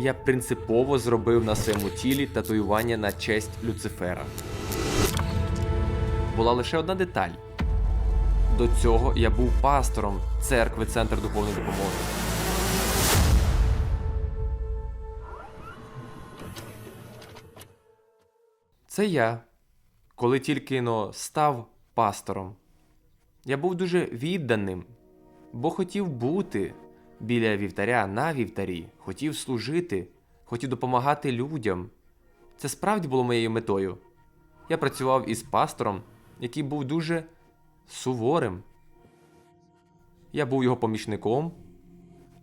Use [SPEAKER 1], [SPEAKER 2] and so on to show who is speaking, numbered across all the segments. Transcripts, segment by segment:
[SPEAKER 1] я принципово зробив на своєму тілі татуювання на честь Люцифера. Була лише одна деталь. До цього я був пастором церкви Центр духовної допомоги. Це я, коли тільки но став пастором. Я був дуже відданим, бо хотів бути біля вівтаря на вівтарі, хотів служити, хотів допомагати людям. Це справді було моєю метою. Я працював із пастором, який був дуже суворим. Я був його помічником,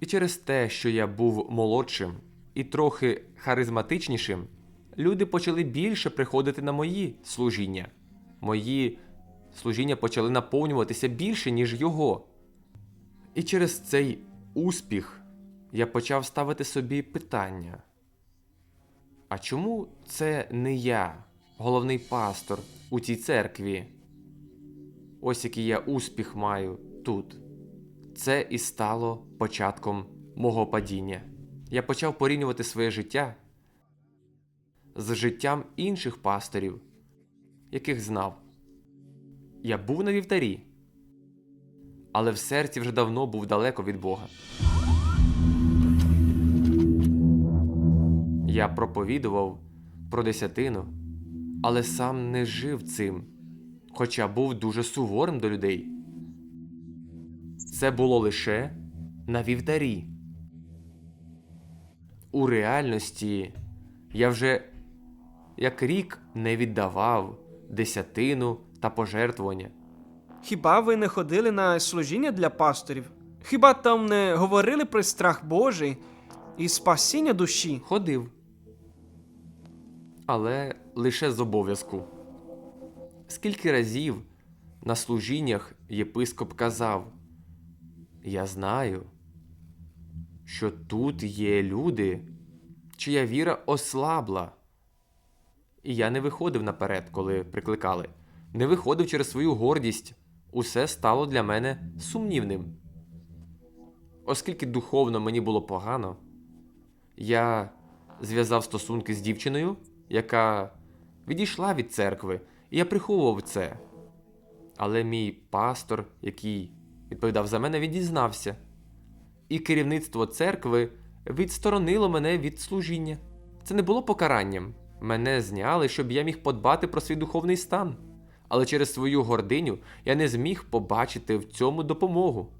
[SPEAKER 1] і через те, що я був молодшим і трохи харизматичнішим, люди почали більше приходити на мої служіння. Мої служіння почали наповнюватися більше, ніж його. І через цей успіх я почав ставити собі питання: а чому це не я, головний пастор у цій церкві? Ось який я успіх маю тут. Це і стало початком мого падіння. Я почав порівнювати своє життя з життям інших пасторів, яких знав. Я був на вівтарі, але в серці вже давно був далеко від Бога. Я проповідував про десятину, але сам не жив цим, хоча був дуже суворим до людей. Це було лише на вівтарі. У реальності я вже як рік не віддавав десятину та пожертвування.
[SPEAKER 2] Хіба ви не ходили на служіння для пасторів? Хіба там не говорили про страх Божий і спасіння душі?
[SPEAKER 1] Ходив. Але лише з обов'язку. Скільки разів на служіннях єпископ казав: Я знаю, що тут є люди, чия віра ослабла. І я не виходив наперед, коли прикликали, не виходив через свою гордість. Усе стало для мене сумнівним. Оскільки духовно мені було погано, я зв'язав стосунки з дівчиною, яка відійшла від церкви, і я приховував це. Але мій пастор, який відповідав за мене, він дізнався. І керівництво церкви відсторонило мене від служіння. Це не було покаранням. Мене зняли, щоб я міг подбати про свій духовний стан. Але через свою гординю я не зміг побачити в цьому допомогу,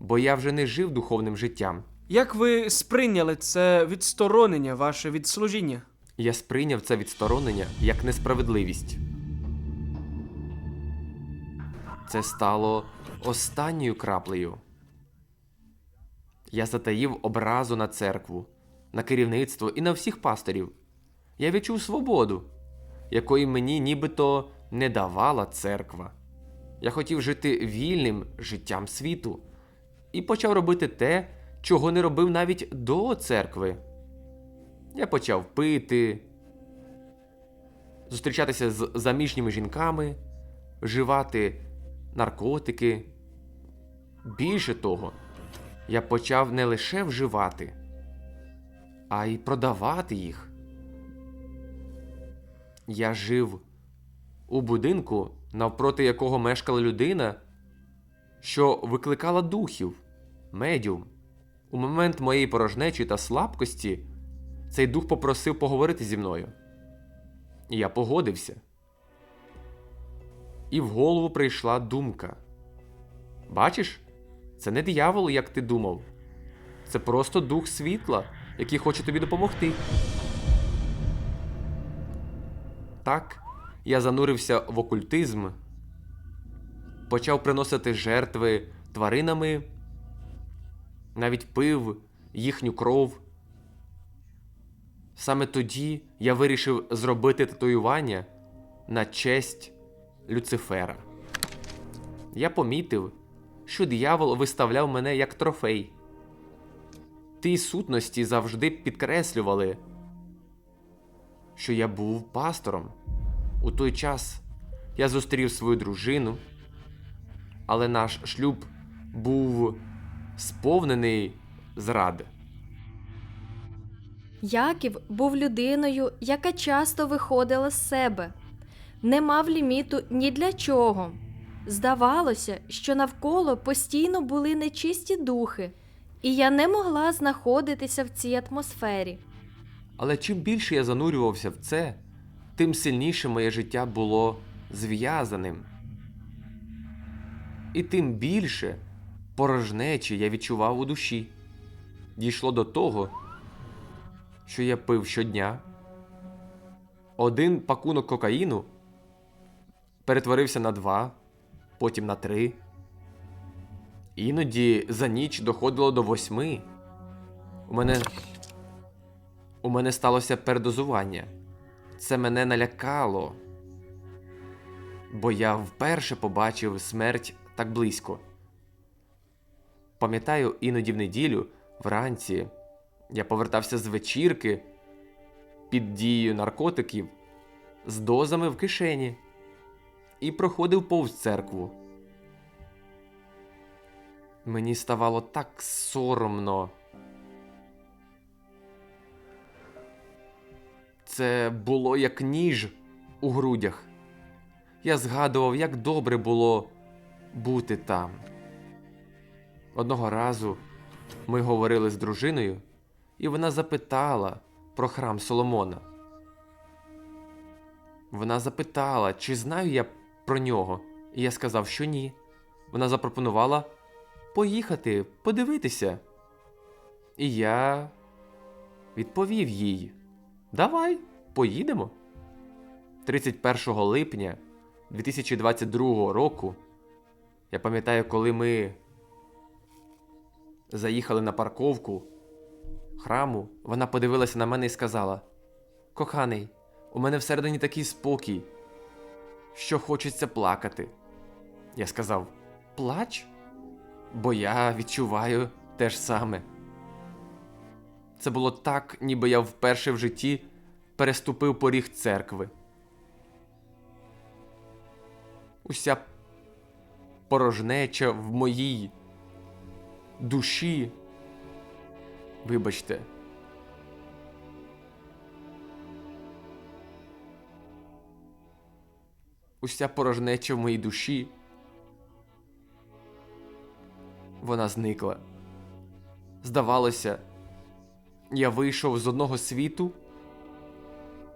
[SPEAKER 1] бо я вже не жив духовним життям.
[SPEAKER 2] Як ви сприйняли це відсторонення ваше від служіння?
[SPEAKER 1] Я сприйняв це відсторонення як несправедливість. Це стало останньою краплею. Я затаїв образу на церкву, на керівництво і на всіх пасторів. Я відчув свободу, якої мені нібито не давала церква. Я хотів жити вільним життям світу і почав робити те, чого не робив навіть до церкви. Я почав пити, зустрічатися з заміжніми жінками, вживати наркотики. Більше того, я почав не лише вживати, а й продавати їх. Я жив у будинку, навпроти якого мешкала людина, що викликала духів, медіум. У момент моєї порожнечі та слабкості цей дух попросив поговорити зі мною. І я погодився. І в голову прийшла думка: Бачиш, це не диявол, як ти думав. Це просто дух світла, який хоче тобі допомогти. Так, я занурився в окультизм, почав приносити жертви тваринами, навіть пив їхню кров. Саме тоді я вирішив зробити татуювання на честь Люцифера. Я помітив, що диявол виставляв мене як трофей. Ті сутності завжди підкреслювали, що я був пастором. У той час я зустрів свою дружину, але наш шлюб був сповнений зради.
[SPEAKER 3] Яків був людиною, яка часто виходила з себе, не мав ліміту ні для чого. Здавалося, що навколо постійно були нечисті духи, і я не могла знаходитися в цій атмосфері.
[SPEAKER 1] Але чим більше я занурювався в це, тим сильніше моє життя було зв'язаним. І тим більше порожнечі я відчував у душі. Дійшло до того, що я пив щодня. Один пакунок кокаїну перетворився на два, потім на три. Іноді за ніч доходило до восьми. У мене у мене сталося передозування. Це мене налякало, бо я вперше побачив смерть так близько. Пам'ятаю, іноді в неділю, вранці, я повертався з вечірки під дією наркотиків з дозами в кишені і проходив повз церкву. Мені ставало так соромно. Це було як ніж у грудях. Я згадував, як добре було бути там. Одного разу ми говорили з дружиною, і вона запитала про храм Соломона. Вона запитала, чи знаю я про нього, і я сказав, що ні. Вона запропонувала поїхати, подивитися. І я відповів їй: Давай, поїдемо. 31 липня 2022 року. Я пам'ятаю, коли ми заїхали на парковку храму, вона подивилася на мене і сказала: Коханий, у мене всередині такий спокій, що хочеться плакати. Я сказав: Плач? Бо я відчуваю те ж саме. Це було так, ніби я вперше в житті переступив поріг церкви. Уся порожнеча в моїй душі. Вибачте. Уся порожнеча в моїй душі. Вона зникла. Здавалося, я вийшов з одного світу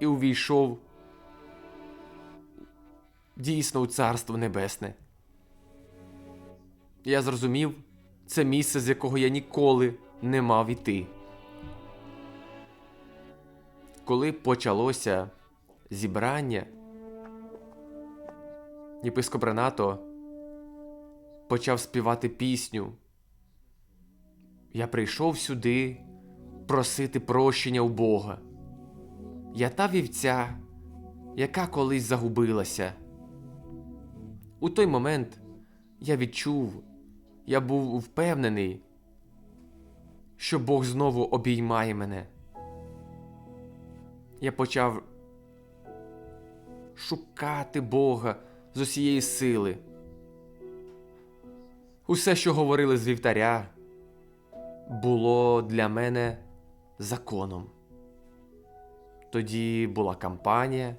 [SPEAKER 1] і увійшов дійсно у Царство Небесне. Я зрозумів, це місце, з якого я ніколи не мав іти. Коли почалося зібрання, єпископ Ренато почав співати пісню. Я прийшов сюди просити прощення у Бога. Я та вівця, яка колись загубилася. У той момент я відчув, я був впевнений, що Бог знову обіймає мене. Я почав шукати Бога з усієї сили. Усе, що говорили з вівтаря, було для мене законом. Тоді була кампанія,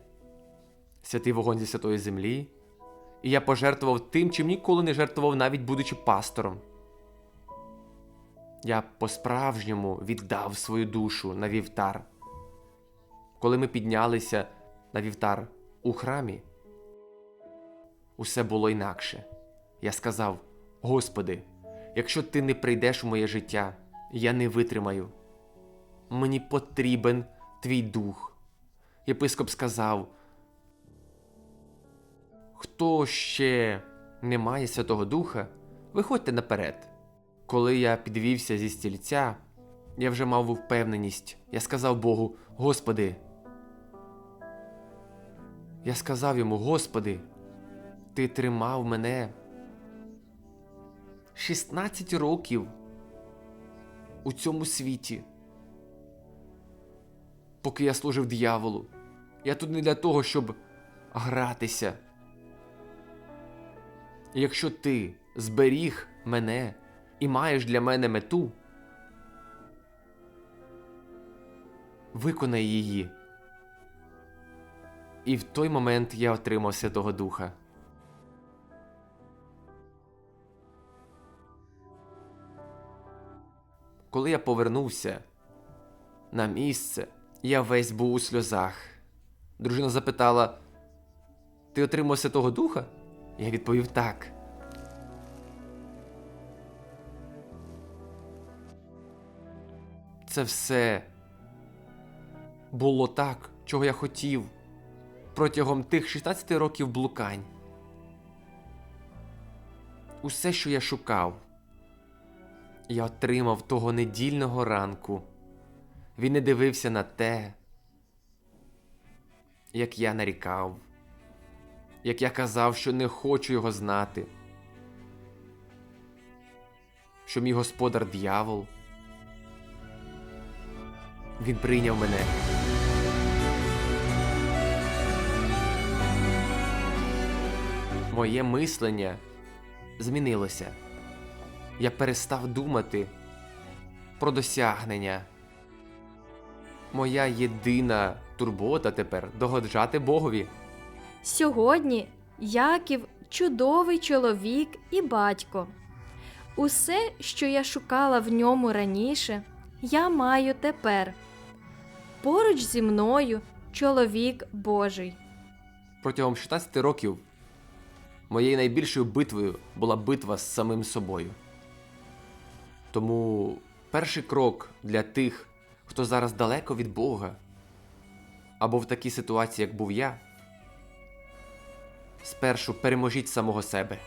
[SPEAKER 1] святий вогонь зі святої землі, і я пожертвував тим, чим ніколи не жертвував, навіть будучи пастором. Я по-справжньому віддав свою душу на вівтар. Коли ми піднялися на вівтар у храмі, усе було інакше. Я сказав: Господи, якщо ти не прийдеш у моє життя, я не витримаю. Мені потрібен твій дух. Єпископ сказав: Хто ще не має Святого Духа, виходьте наперед. Коли я підвівся зі стільця, я вже мав впевненість. Я сказав Богу: Господи. Я сказав йому: Господи, ти тримав мене 16 років у цьому світі. Поки я служив дияволу. Я тут не для того, щоб гратися. Якщо ти зберіг мене і маєш для мене мету, виконай її. І в той момент я отримав Святого Духа. Коли я повернувся на місце, я весь був у сльозах. Дружина запитала: Ти отримав Святого Духа? Я відповів так. Це все було так, чого я хотів протягом тих 16 років блукань. Усе, що я шукав, я отримав того недільного ранку. Він не дивився на те, як я нарікав, як я казав, що не хочу його знати, що мій господар дьявол. Він прийняв мене. Моє мислення змінилося. Я перестав думати про досягнення. Моя єдина турбота тепер догоджати Богові.
[SPEAKER 3] Сьогодні Яків чудовий чоловік і батько. Усе, що я шукала в ньому раніше, я маю тепер. Поруч зі мною чоловік Божий.
[SPEAKER 1] Протягом 16 років моєю найбільшою битвою була битва з самим собою. Тому перший крок для тих, хто зараз далеко від Бога, або в такій ситуації, як був я, спершу переможіть самого себе.